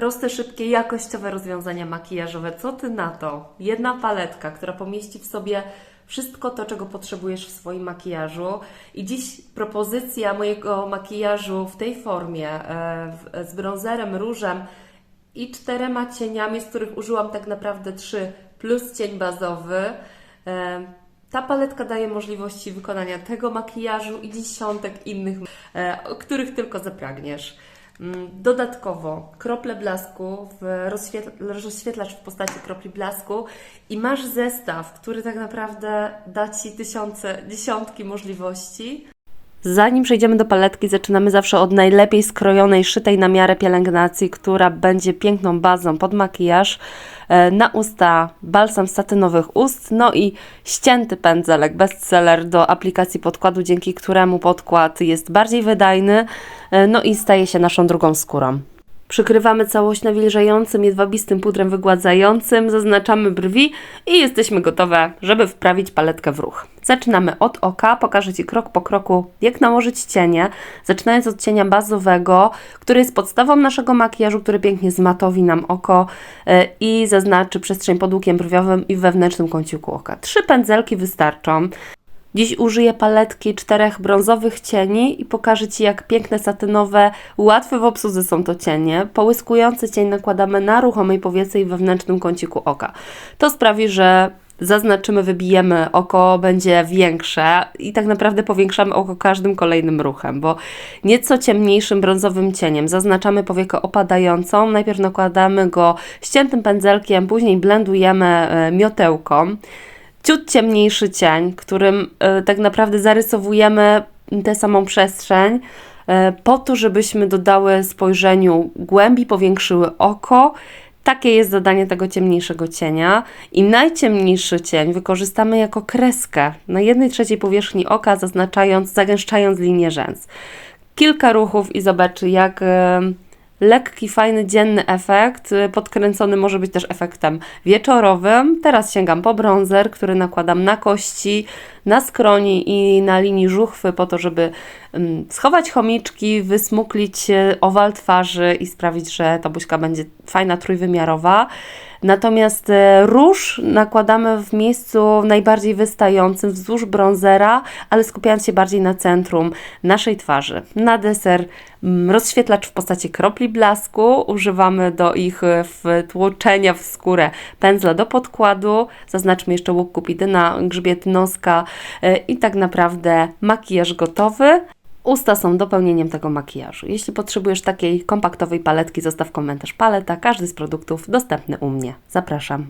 Proste, szybkie, jakościowe rozwiązania makijażowe. Co ty na to? Jedna paletka, która pomieści w sobie wszystko to, czego potrzebujesz w swoim makijażu. I dziś propozycja mojego makijażu w tej formie, e, z bronzerem, różem i czterema cieniami, z których użyłam tak naprawdę trzy, plus cień bazowy. E, Ta paletka daje możliwości wykonania tego makijażu i dziesiątek innych, e, o których tylko zapragniesz. Mm, Dodatkowo krople blasku, w rozświetl- rozświetlacz w postaci kropli blasku i masz zestaw, który tak naprawdę da Ci tysiące, dziesiątki możliwości. Zanim przejdziemy do paletki, zaczynamy zawsze od najlepiej skrojonej, szytej na miarę pielęgnacji, która będzie piękną bazą pod makijaż. E, Na usta balsam satynowych ust, no i ścięty pędzelek bestseller do aplikacji podkładu, dzięki któremu podkład jest bardziej wydajny, e, no i staje się naszą drugą skórą. Przykrywamy całość nawilżającym, jedwabistym pudrem wygładzającym, zaznaczamy brwi i jesteśmy gotowe, żeby wprawić paletkę w ruch. Zaczynamy od oka, pokażę Ci krok po kroku, jak nałożyć cienie, zaczynając od cienia bazowego, który jest podstawą naszego makijażu, który pięknie zmatowi nam oko e, i zaznaczy przestrzeń pod łukiem brwiowym i wewnętrznym kąciku oka. Trzy pędzelki wystarczą. Dziś użyję paletki czterech brązowych cieni i pokażę Ci, jak piękne satynowe, łatwe w obsłudze są to cienie. Połyskujący cień nakładamy na ruchomej powiece i wewnętrznym kąciku oka. To sprawi, że zaznaczymy, wybijemy, oko będzie większe i tak naprawdę powiększamy oko każdym kolejnym ruchem, bo nieco ciemniejszym brązowym cieniem zaznaczamy powiekę opadającą. Najpierw nakładamy go ściętym pędzelkiem, później blendujemy e, miotełką ciut ciemniejszy cień, którym e, tak naprawdę zarysowujemy tę samą przestrzeń, e, po to, żebyśmy dodały spojrzeniu głębi, powiększyły oko. Takie jest zadanie tego ciemniejszego cienia. I najciemniejszy cień wykorzystamy jako kreskę na jednej trzeciej powierzchni oka, zaznaczając, zagęszczając linię rzęs. Kilka ruchów i zobaczy, jak e, lekki, fajny, dzienny efekt. y, Podkręcony może być też efektem wieczorowym. Teraz sięgam po bronzer, który nakładam na kości, na skroni i na linii żuchwy po to, żeby ym, schować chomiczki, wysmuklić owal twarzy i sprawić, że ta buźka będzie fajna, trójwymiarowa. Natomiast e, róż nakładamy w miejscu najbardziej wystającym wzdłuż bronzera, ale skupiając się bardziej na centrum naszej twarzy. Na deser mm, rozświetlacz w postaci kropli blasku. Używamy do ich e, wtłoczenia w skórę pędzla do podkładu. Zaznaczmy jeszcze łuk kupidyna, grzbiet noska e, i tak naprawdę makijaż gotowy. Usta są dopełnieniem tego makijażu. Jeśli potrzebujesz takiej kompaktowej paletki, zostaw komentarz paleta. Każdy z produktów dostępny u mnie. Zapraszam.